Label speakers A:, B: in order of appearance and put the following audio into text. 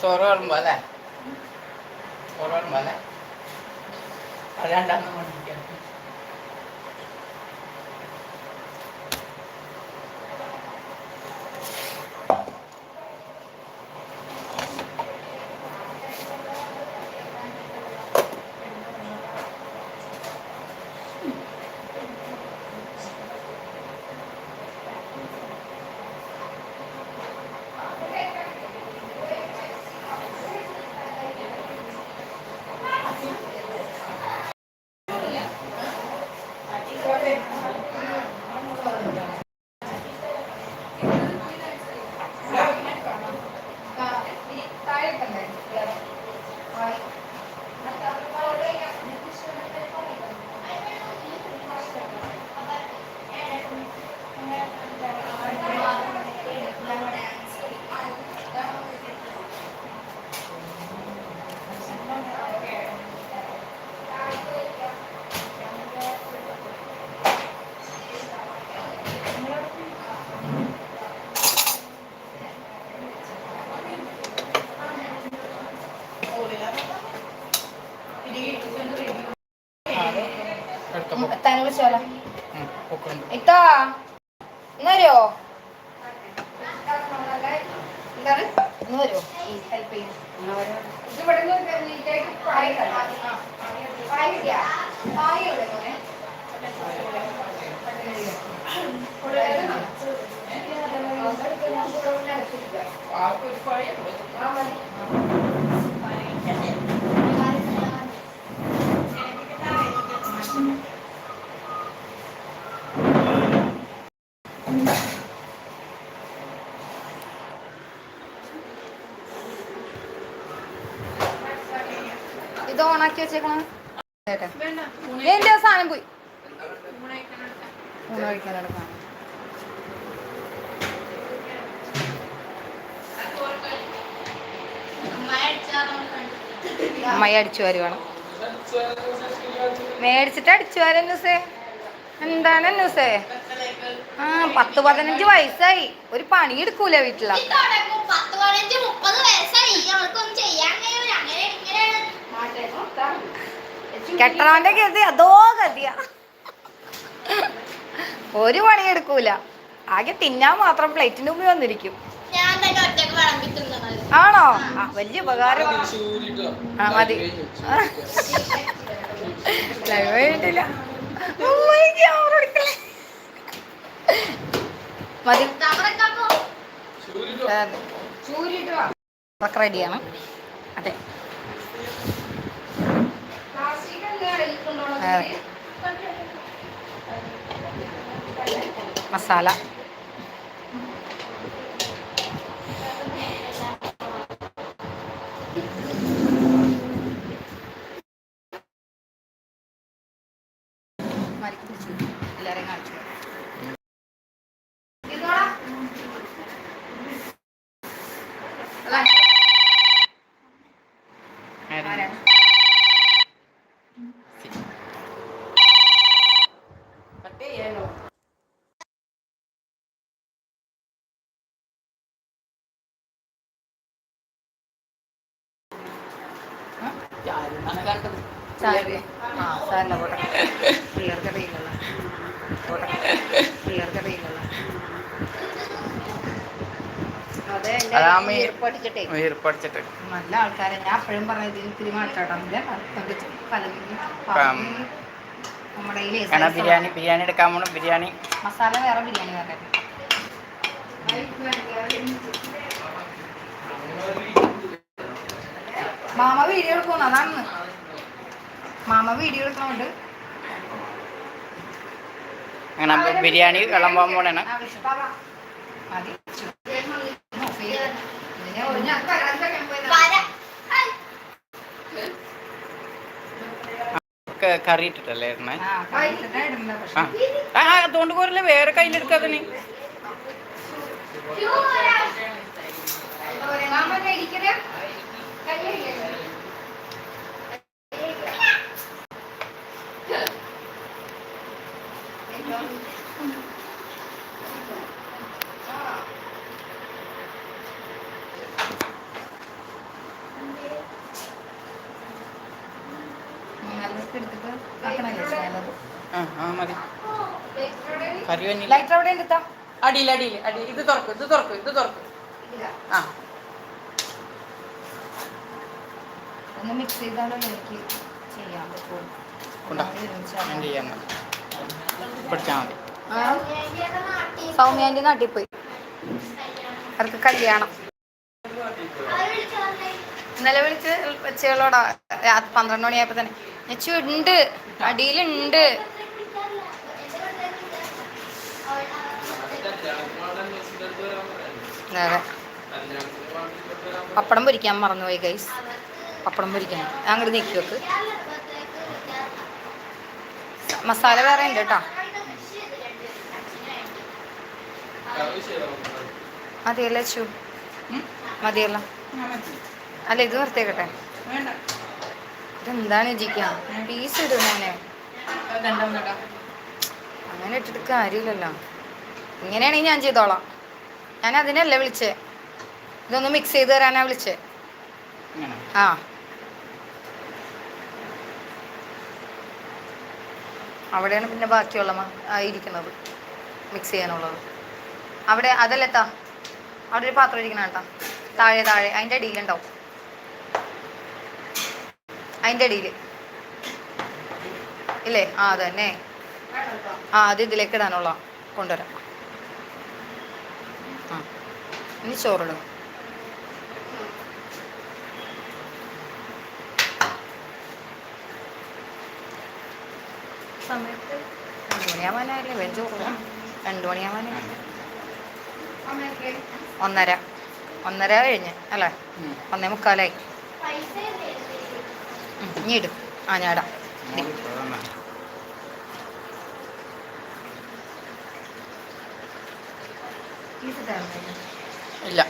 A: ചോറ് വിളമ്പോ അല്ലേ ചോറ് വിളമ്പോ അല്ലേ
B: എത്താനെ വിളിച്ചോല എത്താ ഇന്നോ എന്താണ് ഇന്ന് വരുമോ ഹെൽപ്പ് ചെയ്യും. ഇവിടെ
A: ആർക്കൊരു പഴയ
B: ഇത് ഓണാക്കി വെച്ചേക്കണം? എന്റെ സാധനം പോയി. ഊണ് കഴിക്കാനെടുക്കാം അമ്മയെ അടിച്ചു വരുവാണ് മേടിച്ചിട്ട് അടിച്ചു വരാൻ ന്യൂസേ എന്താണ് ന്യൂസേ ആ പത്ത് പതിനഞ്ച് വയസ്സായി. ഒരു പണി എടുക്കൂല വീട്ടില
C: ഈ തുടങ്ങും. പത്ത് പതിനഞ്ച് മുപ്പത് വയസ്സായി അവർക്കൊന്നും ചെയ്യാൻ കഴിയൂല അങ്ങനെ ഇങ്ങനെയാണ്
B: കെട്ടണവന്റെ ഗതി അതോ ഗതിയാ. ഒരു പണി എടുക്കൂല ആകെ തിന്നാൻ മാത്രം പ്ലേറ്റിന്റെ മുമ്പിൽ വന്നിരിക്കും. ആണോ? വലിയ ഉപകാരം. ആ മതി. വേണ്ടില്ല. മതി. റെഡിയാണ് അതെ അതെ. മസാല. എല്ലാരെയും കാണിച്ചു
A: കട്ട് ചെയ്യാനോ
B: സാരില്ല, പോട്ടെ. പിള്ളേർക്ക് അറിയില്ലല്ലോ. പോട്ടെ. പിള്ളേർക്ക്.
A: വീർപ്പടിച്ചിട്ട്
B: നല്ല ആൾക്കാരെ. ഞാൻ പറയുന്നത് ഇതിന് ഇത്തിരി മാറ്റാട്ടമില്ല നമ്മുടെ
A: ബിരിയാണി ബിരിയാണി എടുക്കാൻ പോണം ബിരിയാണി.
B: മസാല വേറെ ബിരിയാണി വേറെ മാമ വീഡിയോ എടുക്കുന്നു അതാണ്. മാമ വീഡിയോ എടുക്കണോണ്ട്.
A: അങ്ങനെ ബിരിയാണി വിളമ്പാൻ പോണേണ് കറി ഇട്ടിട്ടല്ലേ ഇടണേ?
B: ആ,
A: അതുകൊണ്ട് പോരല്ലേ വേറെ കയ്യിലെടുക്കാതെ
C: ക്യൂ
B: ആക്കണല്ലേ ചെയ്യുന്നത്
A: ആ ആ മതി. കറി വന്നില്ല.
B: ലൈറ്റർ എവിടെ ഉണ്ട്
A: അടിയിൽ അടിയിൽ അടി ഇത് തുറക്കും ഇത് തുറക്കും ഇത് തുറക്കും. ആ.
B: ഒന്ന് മിക്സ് ചെയ്താലോ എനിക്ക് ചെയ്യാൻ പറ്റുള്ളൂ സൗമ്യാന്റെ നാട്ടിൽ പോയി. അവർക്ക് കല്യാണം. ഇന്നലെ വിളിച്ച് വെച്ചുകളോടാ രാത്രി പന്ത്രണ്ട് മണിയായപ്പോ തന്നെ. ഉണ്ട് അടിയിലുണ്ട്. പപ്പടം പൊരിക്കാൻ മറന്നുപോയി ഗൈസ് പപ്പടം പൊരിക്കണം. അങ്ങോട്ട് നീക്കി വെക്ക്. മസാല വേറെ ഉണ്ട് കേട്ടോ. മതിയല്ലേ ചു. മതിയല്ല
A: മതിയല്ലോ.
B: അല്ല ഇത് നിർത്തിയേക്കട്ടെ ഇതെന്താണ് ജിക്ക പീസ്
A: കേട്ടാ
B: അങ്ങനെ ഇട്ടിട്ട് കാര്യമില്ലല്ലോ. ഇങ്ങനെയാണെങ്കിൽ ഞാൻ ചെയ്തോളാം. ഞാൻ അതിനല്ലേ വിളിച്ചേ? ഇതൊന്ന് മിക്സ് ചെയ്ത് തരാനാ വിളിച്ചേ? ആ. അവിടെയാണ് പിന്നെ ബാക്കിയുള്ള ഇരിക്കുന്നത്. മിക്സ് ചെയ്യാനുള്ളത്. അവിടെ അതല്ലെത്താ അവിടെ ഒരു പാത്രം ഇരിക്കണം കേട്ടോ താഴെ താഴെ. അതിന്റെ അടിയിലുണ്ടാവും. അതിന്റെ അടിയിൽ ഇല്ലേ? ആ അതന്നെ. ആ അത് ഇതിലേക്ക് ഇടാനുള്ള കൊണ്ടുവരാം. ആ ഇനി ചോറിടും. സമയത്ത് രണ്ട് മണിയാവാനായില്ലേ രണ്ട് ഒന്നര. ഒന്നര കഴിഞ്ഞ് അല്ലേ. ഒന്നേ മുക്കാലായി. ഇനി ഇടും. ആ ഞാൻ ഇടാം.
A: ഇല്ല.